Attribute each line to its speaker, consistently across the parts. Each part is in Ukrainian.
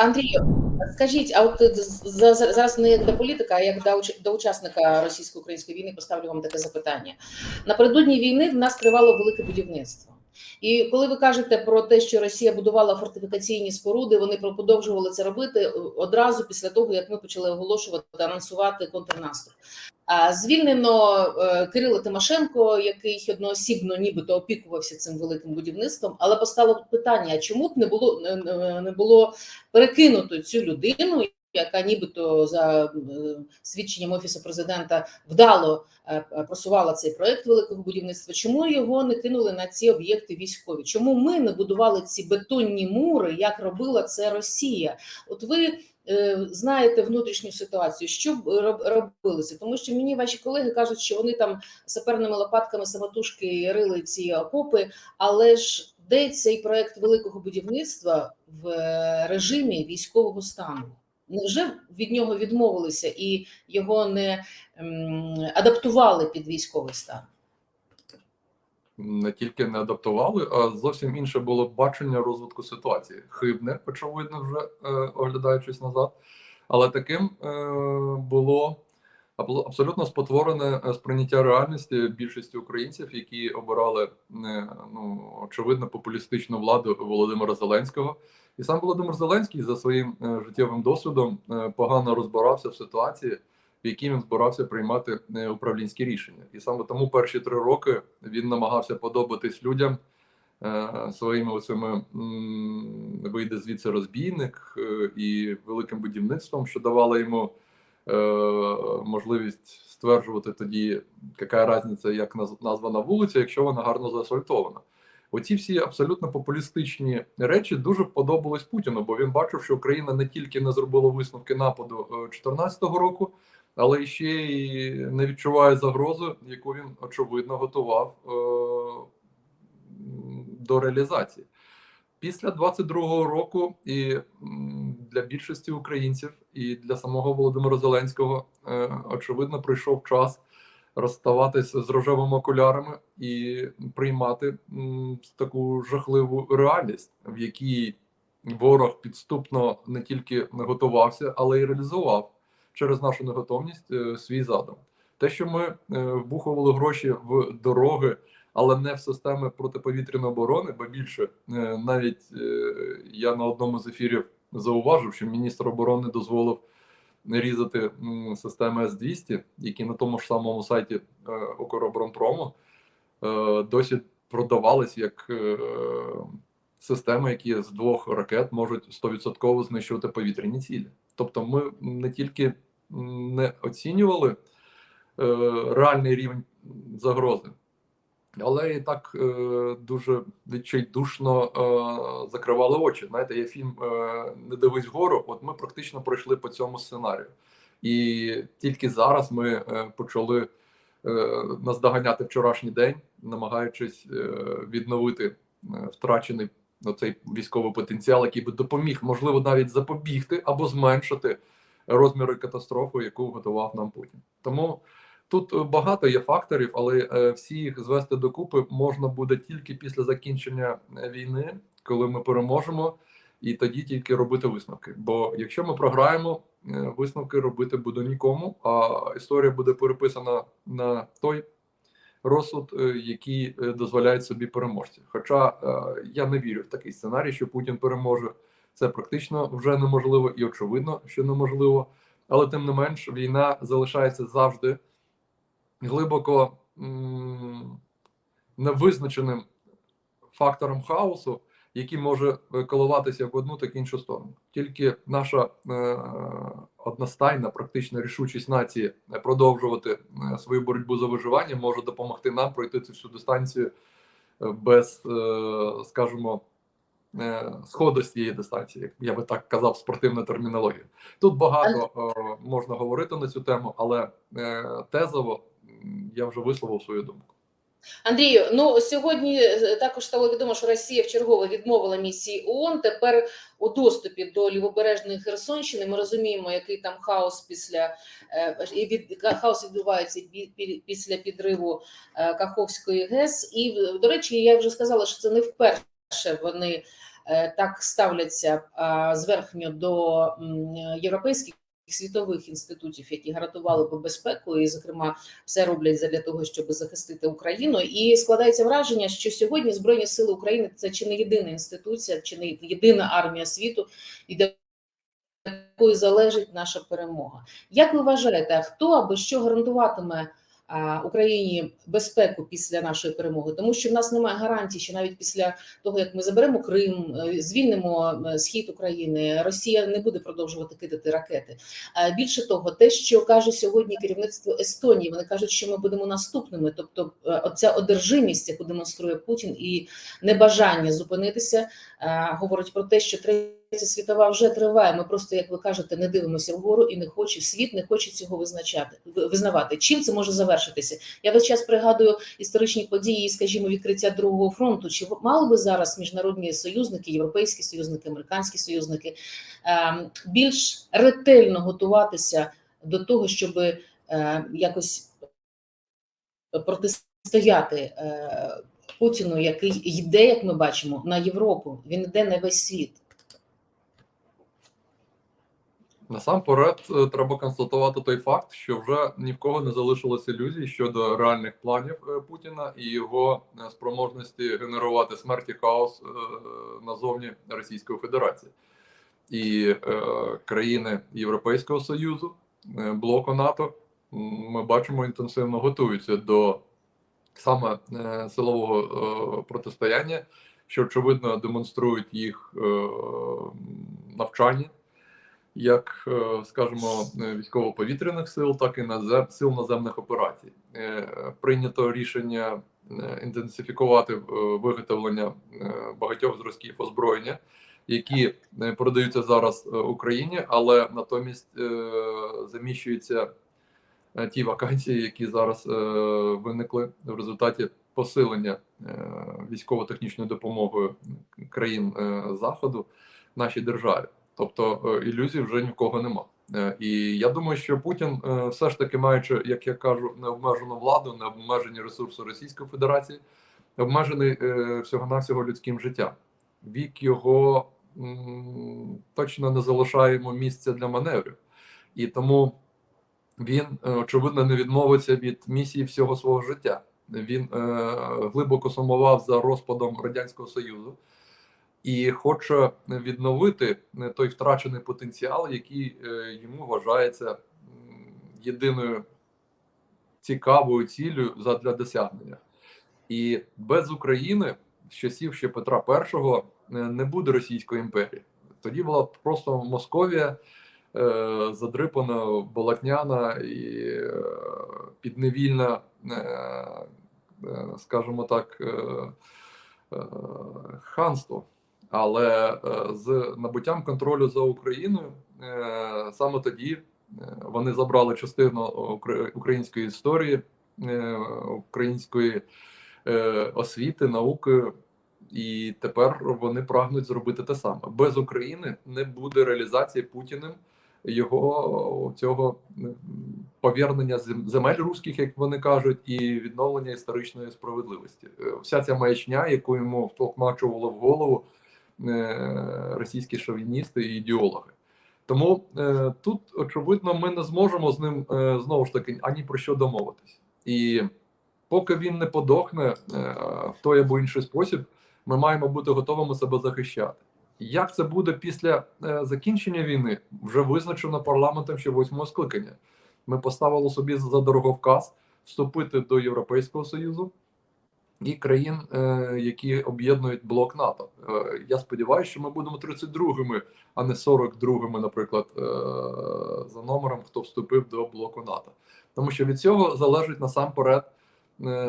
Speaker 1: Андрію, скажіть, а от за- зараз не як до політика, а як до учасника російсько-української війни поставлю вам таке запитання. Напередодні війни в нас тривало велике будівництво. І коли ви кажете про те, що Росія будувала фортифікаційні споруди, вони продовжували це робити одразу після того, як ми почали оголошувати анонсувати контрнаступ. А звільнено е, Кирила Тимошенко, який одноосібно нібито опікувався цим великим будівництвом, але постало питання: чому б не було не було перекинуто цю людину, яка нібито за е, свідченням офісу президента вдало е, е, просувала цей проект великого будівництва. Чому його не кинули на ці об'єкти військові? Чому ми не будували ці бетонні мури, як робила це Росія? От ви знаєте внутрішню ситуацію, що робилося? Тому що мені ваші колеги кажуть, що вони там саперними лопатками самотужки рили ці окопи, але ж де цей проект великого будівництва в режимі військового стану? Невже від нього відмовилися і його не ем, адаптували під військовий стан?
Speaker 2: не тільки не адаптували, а зовсім інше було бачення розвитку ситуації. Хибне, очевидно, вже е, оглядаючись назад. Але таким е, було абсолютно спотворене е, сприйняття реальності більшості українців, які обирали е, ну очевидно популістичну владу Володимира Зеленського. І сам Володимир Зеленський за своїм е, життєвим досвідом погано розбирався в ситуації, в якій він збирався приймати управлінські рішення. І саме тому перші три роки він намагався подобатись людям своїми оцими вийде звідси розбійник і великим будівництвом, що давало йому можливість стверджувати тоді, яка різниця, як наз- названа вулиця, якщо вона гарно заасфальтована. Оці всі абсолютно популістичні речі дуже подобались Путіну, бо він бачив, що Україна не тільки не зробила висновки нападу 2014 року, але ще й не відчуває загрозу, яку він очевидно готував е, до реалізації. Після 22-го року і для більшості українців, і для самого Володимира Зеленського, е, очевидно, прийшов час розставатися з рожевими окулярами і приймати таку жахливу реальність, в якій ворог підступно не тільки не готувався, але й реалізував через нашу неготовність е, свій задум. Те, що ми е, вбухували гроші в дороги, але не в системи протиповітряної оборони, бо більше е, навіть е, я на одному з ефірів зауважив, що міністр оборони дозволив різати системи С-200, які на тому ж самому сайті е, Укроборонпрому досі продавались як системи, які з двох ракет можуть 100% знищувати повітряні цілі. Тобто, ми не тільки не оцінювали реальний рівень загрози, але і так е, дуже відчайдушно е, закривали очі. Знаєте, є фільм е, Не дивись вгору. От ми практично пройшли по цьому сценарію, і тільки зараз ми е, почали е, наздоганяти вчорашній день, намагаючись е, відновити е, втрачений цей військовий потенціал, який би допоміг, можливо, навіть запобігти або зменшити розміри катастрофи, яку готував нам Путін. Тому. Тут е, багато є факторів, але е, всі їх звести докупи можна буде тільки після закінчення е, війни, коли ми переможемо, і тоді тільки робити висновки. Бо якщо ми програємо, висновки робити буде нікому, а історія буде переписана на той розсуд, який дозволяє собі переможці. Хоча я не вірю в такий сценарій, що Путін переможе. Це практично вже неможливо і очевидно, що неможливо. Але тим не менш, війна залишається завжди глибоко м, невизначеним фактором хаосу, який може е, коливатися в одну так іншу сторону. Тільки наша е, одностайна, практична рішучість нації е, продовжувати е, свою боротьбу за виживання може допомогти нам пройти цю всю дистанцію без, е, скажімо, сходу з цієї дистанції, я би так казав, спортивна термінологія. Тут багато можна говорити на цю тему, але тезово я вже висловив свою думку.
Speaker 1: Андрію, ну сьогодні е, також стало відомо, що Росія вчергове відмовила місії ООН. Тепер у доступі до лівобережної Херсонщини ми розуміємо, який там хаос після е, і від хаос відбувається після підриву е, Каховської ГЕС. І до речі, я вже сказала, що це не вперше вони так ставляться зверхньо до європейських світових інститутів, які гарантували би безпеку, і, зокрема, все роблять для того, щоб захистити Україну. І складається враження, що сьогодні Збройні Сили України це чи не єдина інституція, чи не єдина армія світу, і де якої залежить наша перемога. Як ви вважаєте, хто або що гарантуватиме Україні безпеку після нашої перемоги? Тому що в нас немає гарантій, що навіть після того, як ми заберемо Крим, е, звільнимо е, схід України, Росія не буде продовжувати кидати ракети. Більше того, те, що каже сьогодні керівництво Естонії, вони кажуть, що ми будемо наступними. Тобто, е, оця одержимість, яку демонструє Путін, і небажання зупинитися, говорить про те, що третя світова вже триває. Ми просто, як ви кажете, не дивимося вгору і не хоче світ не хоче цього визначати визнавати. Чим це може завершитися? Я весь час пригадую історичні події, скажімо, відкриття другого фронту. Чи мали би зараз міжнародні союзники, європейські союзники, американські союзники е, більш ретельно готуватися до того, щоб е, якось протистояти е, Путіну, який йде, як ми бачимо, на Європу. Він йде на весь світ.
Speaker 2: Насамперед, е, треба констатувати той факт, що вже ні в кого не залишилось ілюзій щодо реальних планів е, Путіна і його е, спроможності генерувати смерть і хаос назовні Російської Федерації. І країни Європейського Союзу, блоку НАТО, ми бачимо інтенсивно готуються до саме е, силового е, протистояння, що очевидно демонструють їх е, навчання як, скажімо, військово-повітряних сил, так і сил наземних операцій. Прийнято рішення інтенсифікувати виготовлення багатьох зразків озброєння, які продаються зараз Україні, але натомість заміщуються ті вакансії, які зараз е, виникли в результаті посилення е, військово-технічною допомогою країн е, Заходу нашій державі. Тобто е, ілюзій вже ні в кого нема. Е, І я думаю, що Путін, е, все ж таки, маючи, як я кажу, необмежену владу, необмежені ресурси Російської Федерації, обмежений е, всього-навсього людським життям. Вік його точно не залишає йому місця для маневрів, і тому він е, очевидно не відмовиться від місії всього свого життя. Він е, глибоко сумував за розпадом радянського союзу і хоче відновити е, той втрачений потенціал, який е, йому вважається єдиною цікавою ціллю задля досягнення. І без України з часів ще Петра І не буде Російської імперії. Тоді була просто Московія задрипана, болотняна і е, підневільна, е, е, скажімо так, е, е, ханство. Але е, з набуттям контролю за Україною е, саме тоді е, вони забрали частину української історії, е, української е, освіти, науки, і тепер вони прагнуть зробити те саме. Без України не буде реалізації Путіним його цього повернення зем- земель руських, як вони кажуть, і відновлення історичної справедливості. Е, Вся ця маячня, яку йому втолкмачували в голову е, російські шовіністи і ідеологи. Тому е, тут, очевидно, ми не зможемо з ним знову ж таки ані про що домовитись. І поки він не подохне в той або інший спосіб, ми маємо бути готовими себе захищати. Як це буде після е, закінчення війни, вже визначено парламентом ще восьмого скликання. Ми поставили собі за дороговказ вступити до Європейського Союзу і країн, е, які об'єднують блок НАТО. Е, я сподіваюся, що ми будемо 32-ми, а не 42-ми, наприклад, за номером, хто вступив до блоку НАТО. Тому що від цього залежить насамперед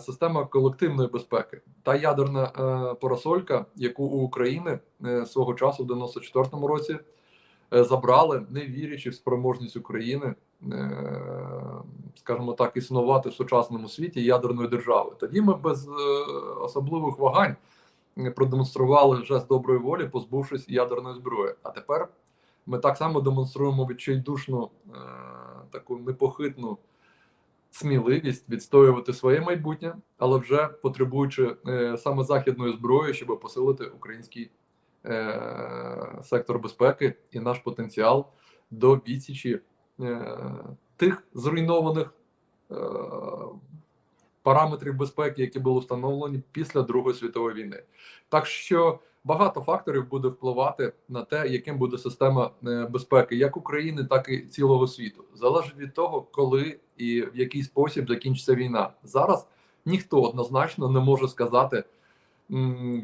Speaker 2: система колективної безпеки. Та ядерна е, парасолька, яку у України е, свого часу в 94-му році е, забрали, не вірячи в спроможність України, е, скажімо так, існувати в сучасному світі ядерної держави. Тоді ми без е, особливих вагань е, продемонстрували жест доброї волі, позбувшись ядерної зброї. А тепер ми так само демонструємо відчайдушну е, таку непохитну сміливість відстоювати своє майбутнє, але вже потребуючи е, саме західної зброї, щоб посилити український е, сектор безпеки і наш потенціал до відсічі е, тих зруйнованих параметрів безпеки, які були встановлені після Другої світової війни. Так що багато факторів буде впливати на те, яким буде система е, безпеки як України, так і цілого світу. Залежить від того, коли і в який спосіб закінчиться війна. Зараз ніхто однозначно не може сказати,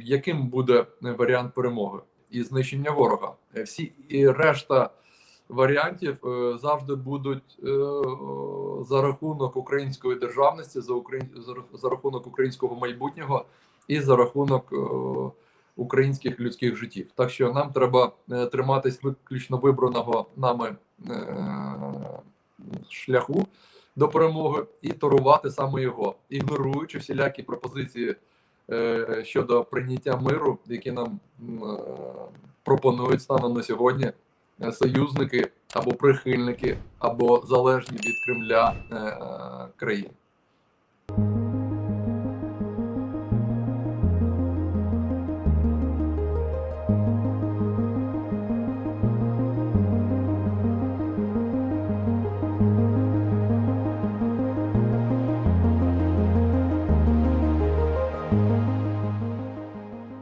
Speaker 2: яким буде е, варіант перемоги і знищення ворога. Е, Всі і решта варіантів завжди будуть за рахунок української державності, за за рахунок українського майбутнього і за рахунок українських людських життів. Так що нам треба е, триматись виключно вибраного нами е, шляху до перемоги і торувати саме його, ігноруючи всілякі пропозиції е, щодо прийняття миру, які нам пропонують станом на сьогодні союзники або прихильники, або залежні від Кремля країни.